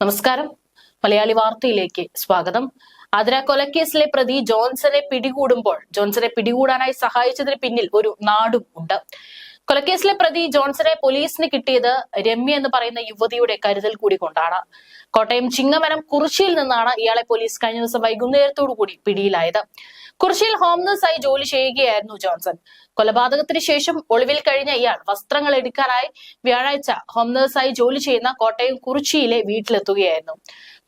നമസ്കാരം. മലയാളി വാർത്തയിലേക്ക് സ്വാഗതം. ആതിര കൊലക്കേസിലെ പ്രതി ജോൺസനെ പിടികൂടുമ്പോൾ ജോൺസനെ പിടികൂടാനായി സഹായിച്ചതിന് പിന്നിൽ ഒരു നാടും ഉണ്ട്. കൊലക്കേസിലെ പ്രതി ജോൺസനെ പോലീസിന് കിട്ടിയത് രമ്യ എന്ന് പറയുന്ന യുവതിയുടെ കരുതൽ കൂടി കൊണ്ടാണ് കോട്ടയം ചിങ്ങമനം കുറിശിയിൽ നിന്നാണ് ഇയാളെ പോലീസ് കഴിഞ്ഞ ദിവസം വൈകുന്നേരത്തോടു കൂടി പിടിയിലായത്. കുറിശിയിൽ ഹോം ആയി ജോലി ചെയ്യുകയായിരുന്നു ജോൺസൺ. കൊലപാതകത്തിന് ശേഷം ഒളിവിൽ കഴിഞ്ഞ ഇയാൾ വസ്ത്രങ്ങൾ എടുക്കാനായി വ്യാഴാഴ്ച ഹോം ആയി ജോലി ചെയ്യുന്ന കോട്ടയം കുറിച്ചിയിലെ വീട്ടിലെത്തുകയായിരുന്നു.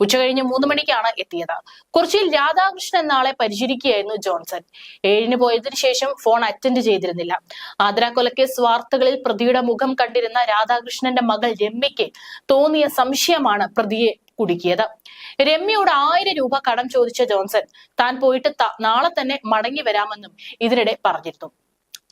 ഉച്ചകഴിഞ്ഞ് മൂന്ന് മണിക്കാണ് എത്തിയത്. കുറിച്ചിയിൽ രാധാകൃഷ്ണൻ എന്നാളെ പരിചരിക്കുകയായിരുന്നു ജോൺസൺ. ഏഴിന് പോയതിനു ശേഷം ഫോൺ അറ്റൻഡ് ചെയ്തിരുന്നില്ല. ആദ്ര കൊലക്കേസ് വാർത്തകളിൽ പ്രതിയുടെ മുഖം കണ്ടിരുന്ന രാധാകൃഷ്ണന്റെ മകൾ രമ്യയ്ക്ക് തോന്നിയ സംശയമാണ് പ്രതിയെ കുടുക്കിയത്. രമ്യയോട് ആയിരം രൂപ കടം ചോദിച്ച ജോൺസൺ താൻ പോയിട്ട് നാളെ തന്നെ മടങ്ങി വരാമെന്നും ഇതിനിടെ പറഞ്ഞിരുന്നു.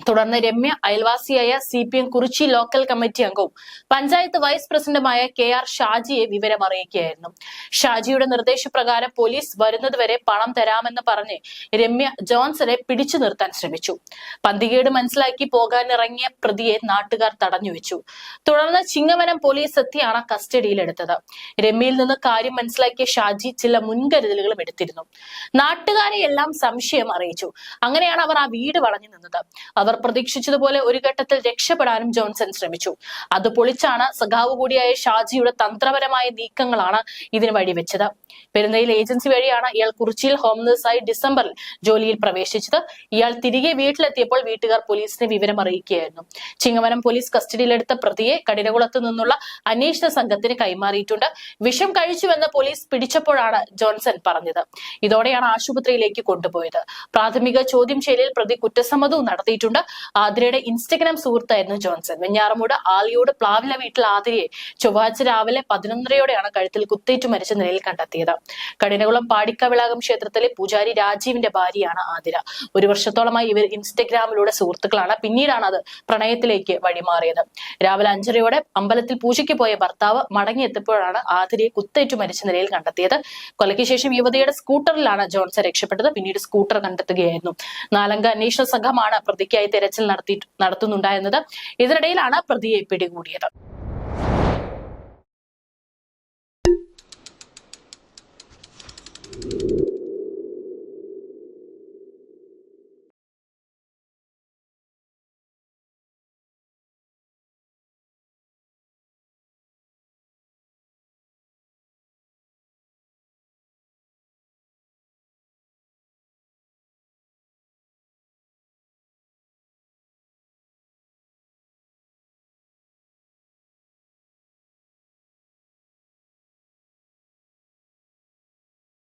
തുടർന്ന് രമ്യ അയൽവാസിയായ C P M Kurichi local committee അംഗവും പഞ്ചായത്ത് വൈസ് പ്രസിഡന്റുമായ കെ ആർ ഷാജിയെ വിവരം അറിയിക്കുകയായിരുന്നു. ഷാജിയുടെ നിർദ്ദേശപ്രകാരം പോലീസ് വരുന്നതുവരെ പണം തരാമെന്ന് പറഞ്ഞ് രമ്യ ജോൺസനെ പിടിച്ചു നിർത്താൻ ശ്രമിച്ചു. പന്തികേട് മനസ്സിലാക്കി പോകാനിറങ്ങിയ പ്രതിയെ നാട്ടുകാർ തടഞ്ഞു വെച്ചു. തുടർന്ന് ചിങ്ങവനം പോലീസ് എത്തിയാണ് കസ്റ്റഡിയിലെടുത്തത്. രമ്യയിൽ നിന്ന് കാര്യം മനസ്സിലാക്കിയ ഷാജി ചില മുൻകരുതലുകളും എടുത്തിരുന്നു. നാട്ടുകാരെ എല്ലാം സംശയം അറിയിച്ചു. അങ്ങനെയാണ് അവർ ആ വീട് വളഞ്ഞു നിന്നത്. അവർ പ്രതീക്ഷിച്ചതുപോലെ ഒരു ഘട്ടത്തിൽ രക്ഷപ്പെടാനും ജോൺസൺ ശ്രമിച്ചു. അത് പൊളിച്ചാണ് സഖാവ് കൂടിയായ ഷാജിയുടെ തന്ത്രപരമായ നീക്കങ്ങളാണ് ഇതിന് വഴിവെച്ചത് പെരുന്നയിൽ ഏജൻസി വഴിയാണ് ഇയാൾ കുറിച്ചിയിൽ ഹോം നഴ്സായി ഡിസംബറിൽ ജോലിയിൽ പ്രവേശിച്ചത്. ഇയാൾ തിരികെ വീട്ടിലെത്തിയപ്പോൾ വീട്ടുകാർ പോലീസിനെ വിവരം അറിയിക്കുകയായിരുന്നു. ചിങ്ങവനം പോലീസ് കസ്റ്റഡിയിലെടുത്ത പ്രതിയെ കഠിനകുളത്ത് നിന്നുള്ള അന്വേഷണ സംഘത്തിന് കൈമാറിയിട്ടുണ്ട്. വിഷം കഴിച്ചുവെന്ന് പോലീസ് പിടിച്ചപ്പോഴാണ് ജോൺസൺ പറഞ്ഞത്. ഇതോടെയാണ് ആശുപത്രിയിലേക്ക് കൊണ്ടുപോയത്. പ്രാഥമിക ചോദ്യം ചെയ്യലിൽ പ്രതി കുറ്റസമ്മതവും നടത്തിയിട്ടുണ്ട്. ആതിരയുടെ ഇൻസ്റ്റഗ്രാം സുഹൃത്തായിരുന്നു ജോൺസൺ. വെഞ്ഞാറമൂട് ആലിയോട് പ്ലാവില വീട്ടിൽ ആതിരയെ ചൊവ്വാഴ്ച രാവിലെ പതിനൊന്നരയോടെയാണ് കഴുത്തിൽ കുത്തേറ്റു മരിച്ച നിലയിൽ കണ്ടെത്തിയത്. കഠിനകുളം പാടിക്കവിളാകം ക്ഷേത്രത്തിലെ പൂജാരി രാജീവിന്റെ ഭാര്യയാണ് ആതിര. ഒരു വർഷത്തോളമായി ഇവർ ഇൻസ്റ്റഗ്രാമിലൂടെ സുഹൃത്തുക്കളാണ്. പിന്നീടാണ് അത് പ്രണയത്തിലേക്ക് വഴിമാറിയത്. രാവിലെ അഞ്ചരയോടെ അമ്പലത്തിൽ പൂജയ്ക്ക് പോയ ഭർത്താവ് മടങ്ങിയെത്തിയപ്പോഴാണ് ആതിരയെ കുത്തേറ്റു മരിച്ച നിലയിൽ കണ്ടെത്തിയത്. കൊലയ്ക്ക് ശേഷം യുവതിയുടെ സ്കൂട്ടറിലാണ് ജോൺസൺ രക്ഷപ്പെട്ടത്. പിന്നീട് സ്കൂട്ടർ കണ്ടെത്തുകയായിരുന്നു. നാലംഗ അന്വേഷണ സംഘമാണ് പ്രതിക്കായി തെരച്ചിൽ നടത്തി നടത്തുന്നുണ്ടായിരുന്നത്. ഇതിനിടയിലാണ് പ്രതിയെ പിടികൂടിയത്.